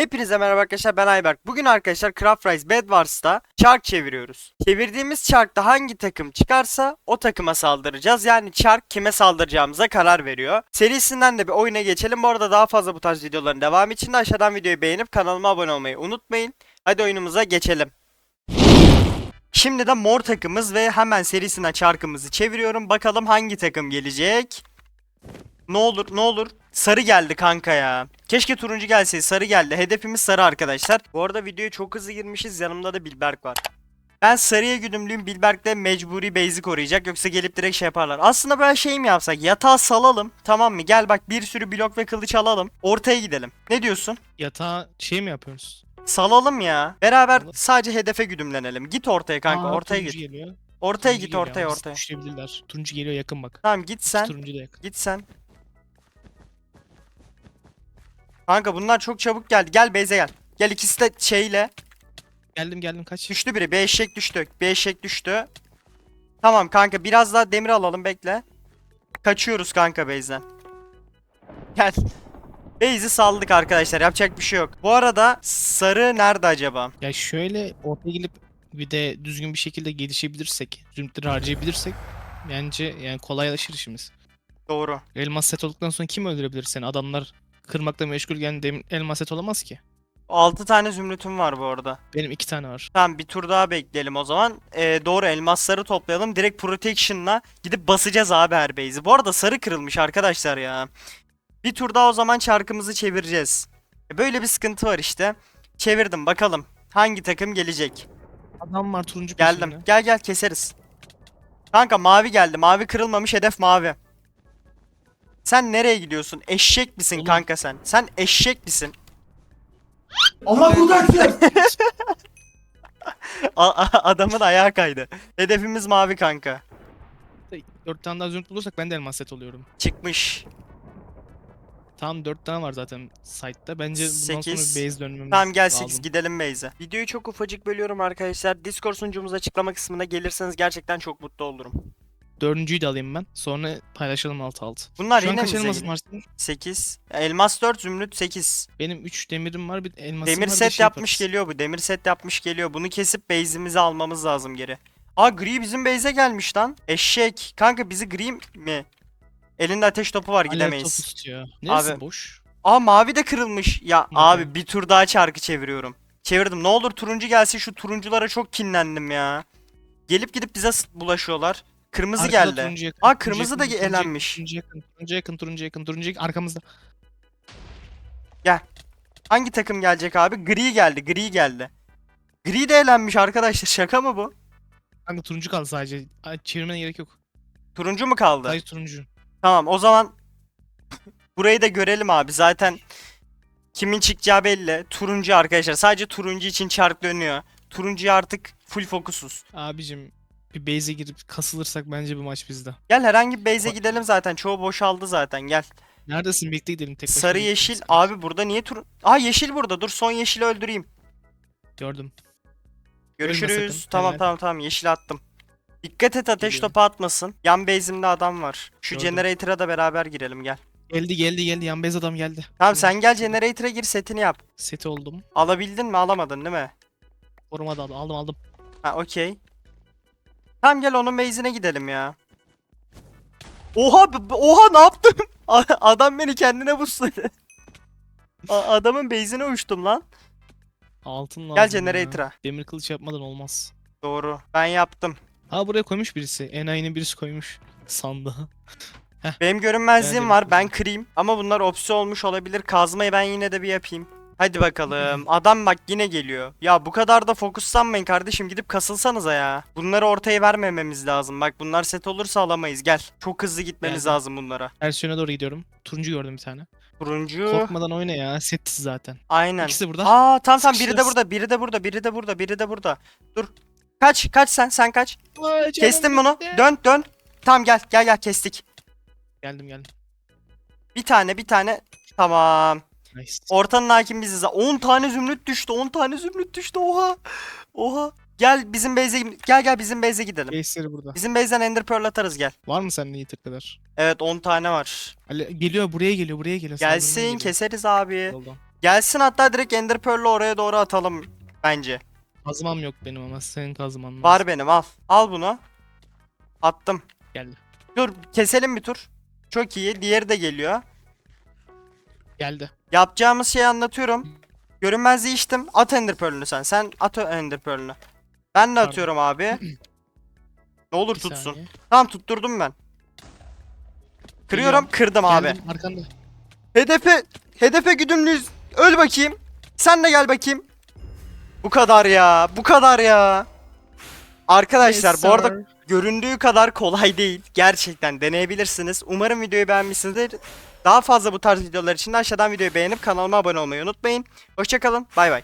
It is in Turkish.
Hepinize merhaba arkadaşlar ben Ayberk. Bugün arkadaşlar Craft Rise Bed Wars'ta çark çeviriyoruz. Çevirdiğimiz çarkta hangi takım çıkarsa o takıma saldıracağız. Yani çark kime saldıracağımıza karar veriyor. Serisinden de bir oyuna geçelim. Bu arada daha fazla bu tarz videoların devamı için de aşağıdan videoyu beğenip kanalıma abone olmayı unutmayın. Hadi oyunumuza geçelim. Şimdi de mor takımız ve hemen serisinden çarkımızı çeviriyorum. Bakalım hangi takım gelecek. Ne olur ne olur. Sarı geldi kanka ya. Keşke turuncu gelseydi. Sarı geldi. Hedefimiz sarı arkadaşlar. Bu arada videoya çok hızlı girmişiz. Yanımda da Bilberk var. Ben sarıya güdümlüyüm. Bilberk de mecburi base'i koruyacak. Yoksa gelip direkt şey yaparlar. Aslında böyle şey mi yapsak? Yatağı salalım. Tamam mı? Gel bak bir sürü blok ve kılıç alalım. Ortaya gidelim. Ne diyorsun? Yatağa şey mi yapıyoruz? Salalım ya. Beraber sadece hedefe güdümlenelim. Git ortaya kanka. Aa, ortaya turuncu git. Geliyor. Ortaya Turuncu git geliyor ortaya ortaya. Düşürebilirler. Turuncu geliyor yakın bak. Tamam git sen. Turuncu da yakın. Git sen. Kanka bunlar çok çabuk geldi. Gel base'e gel. Gel ikisi de şeyle. Geldim geldim kaç. Düştü biri. Bir eşek düştü. Bir eşek düştü. Tamam kanka biraz daha demir alalım bekle. Kaçıyoruz kanka base'den. Gel. Base'i saldık arkadaşlar. Yapacak bir şey yok. Bu arada sarı nerede acaba? Ya şöyle ortaya gelip bir de düzgün bir şekilde gelişebilirsek, zümrütleri harcayabilirsek bence yani kolaylaşır işimiz. Doğru. Elmas set olduktan sonra kim öldürebilir seni? Adamlar kırmakla meşgulken dem- elmas set olamaz ki. 6 tane zümrütüm var bu arada. Benim iki tane var. Tamam bir tur daha bekleyelim o zaman. Ee, doğru elmasları toplayalım. Direkt protection'la gidip basacağız abi her base'i. Bu arada sarı kırılmış arkadaşlar ya. Bir tur daha o zaman çarkımızı çevireceğiz. E, Böyle bir sıkıntı var işte. Çevirdim bakalım. Hangi takım gelecek? Adam var turuncu Geldim. peşinde. Gel gel keseriz. Kanka mavi geldi. Mavi kırılmamış hedef mavi. Sen nereye gidiyorsun? Eşek misin Oğlum. kanka sen? Sen eşek misin? Allah kurtarsın. A- a- adamın ayağı kaydı. Hedefimiz mavi kanka. Dört tane daha zümrüt bulursak ben de elmas set oluyorum. Çıkmış. Tam dört tane var zaten site'da. Bence bundan Sekiz. sonra base dönmemiz Tamam gel lazım. 8 gidelim base'e. Videoyu çok ufacık bölüyorum arkadaşlar. Discord sunucumuz açıklama kısmına gelirseniz gerçekten çok mutlu olurum. Dördüncüyü de alayım ben. Sonra paylaşalım alt alt. Bunlar Şu an yine kaç mi elmasın zengin? var senin? 8. Elmas 4, zümrüt 8. Benim 3 demirim var bir elmasım Demir var bir set şey yapmış yaparız. geliyor bu. Demir set yapmış geliyor. Bunu kesip base'imizi almamız lazım geri. Aa gri bizim base'e gelmiş lan. Eşek. Kanka bizi gri mi? Elinde ateş topu var Alev gidemeyiz. topu tutuyor. Neresi Abi. boş? Aa mavi de kırılmış. Ya Bakın. abi bir tur daha çarkı çeviriyorum. Çevirdim. Ne olur turuncu gelsin. Şu turunculara çok kinlendim ya. Gelip gidip bize s- bulaşıyorlar. Kırmızı Arkada geldi. turuncu yakın, Aa, turuncu kırmızı da yakın, turuncu yakın, elenmiş. Turuncu yakın, turuncu yakın, turuncu yakın, turuncu yakın, arkamızda. Hangi takım gelecek abi? Gri geldi. Gri geldi. Gri de elenmiş arkadaşlar. Şaka mı bu? Kanka turuncu kaldı sadece. Ay, Çevirmene gerek yok. Turuncu mu kaldı? Sadece turuncu. Tamam o zaman burayı da görelim abi. Zaten kimin çıkacağı belli. Turuncu arkadaşlar. Sadece turuncu için çark dönüyor. Turuncuya artık full fokusuz. Abicim bir base'e girip kasılırsak bence bu maç bizde. Gel herhangi bir base'e gidelim zaten. Çoğu boşaldı zaten. Gel. Neredesin? Bekle gidelim tek başına Sarı gitmeyiz. yeşil. Abi burada niye tur... Aa yeşil burada. Dur son yeşili öldüreyim. Gördüm. Görüşürüz. sakın, Tamam helal. tamam tamam yeşil attım. Dikkat et ateş Geliyorum. topu atmasın. Yan base'imde adam var. Şu Gördüm. generator'a da beraber girelim gel. Geldi geldi geldi. Yan base adam geldi. Tamam sen gel generator'a gir setini yap. Seti oldum. Alabildin mi alamadın değil mi? Koruma da aldım. Aldım aldım. Ha okey. Tamam gel onun base'ine gidelim ya. Oha oha ne yaptım? Adam beni kendine busladı. Adamın base'ine uçtum lan. Altın lazım Gel generator'a. Demir kılıç yapmadan olmaz. Doğru. Ben yaptım. Ha buraya koymuş birisi. Enayinin birisi koymuş. Sandığı. Benim görünmezliğim Ben var. Ben kırayım. Ama bunlar opsi olmuş olabilir. Kazmayı ben yine de bir yapayım. Hadi bakalım. Adam bak yine geliyor. Ya bu kadar da fokuslanmayın kardeşim. Gidip kasılsanıza ya. Bunları ortaya vermememiz lazım. Bak bunlar set olursa alamayız. Gel. Çok hızlı gitmemiz Geldim. lazım bunlara. Ters yöne doğru gidiyorum. Turuncu gördüm bir tane. Turuncu. Korkmadan oyna ya. Setsiz zaten. Aynen. İkisi burada. Aa tamam tamam biri de burada, biri de burada, biri de burada, biri de burada. Dur. Kaç, kaç sen, sen kaç. Vay canım Kestim bunu. Dön, dön. Tamam gel, gel gel kestik. Geldim geldim. Bir tane, bir tane. Tamam. Nice. Ortanın hakim biziz. 10 tane zümrüt düştü. 10 tane zümrüt düştü. Oha. Oha. Gel bizim base'e gel gel bizim base'e gidelim. Base'leri burada. Bizim base'den ender pearl atarız gel. Var mı sende yiğit kadar? Evet 10 tane var. Ali, geliyor buraya geliyor buraya geliyor. Gelsin geliyor. keseriz abi. Yoldan. Gelsin hatta direkt Ender Pearl'ü oraya doğru atalım bence. Kazmam yok benim ama senin kazman lazım. Var benim al. Al bunu. Attım. Geldi. Dur keselim bir tur. Çok iyi. Diğeri de geliyor. Geldi. Yapacağımız şeyi anlatıyorum. Görünmezliği içtim. At Ender Pearl'ünü sen. Sen at Ender Pearl'ünü. Ben de Pardon. atıyorum abi. ne olur Bir tutsun. saniye. Tamam tutturdum ben. Kırıyorum. Kırdım abi. Geldim, arkanda. Hedefe hedefe güdümlüyüz. Öl bakayım. Sen de gel bakayım. Bu kadar ya. Bu kadar ya. Arkadaşlar bu arada sir. Göründüğü kadar kolay değil. Gerçekten deneyebilirsiniz. Umarım videoyu beğenmişsinizdir. Daha fazla bu tarz videolar için de aşağıdan videoyu beğenip kanalıma abone olmayı unutmayın. Hoşçakalın. Bay bay.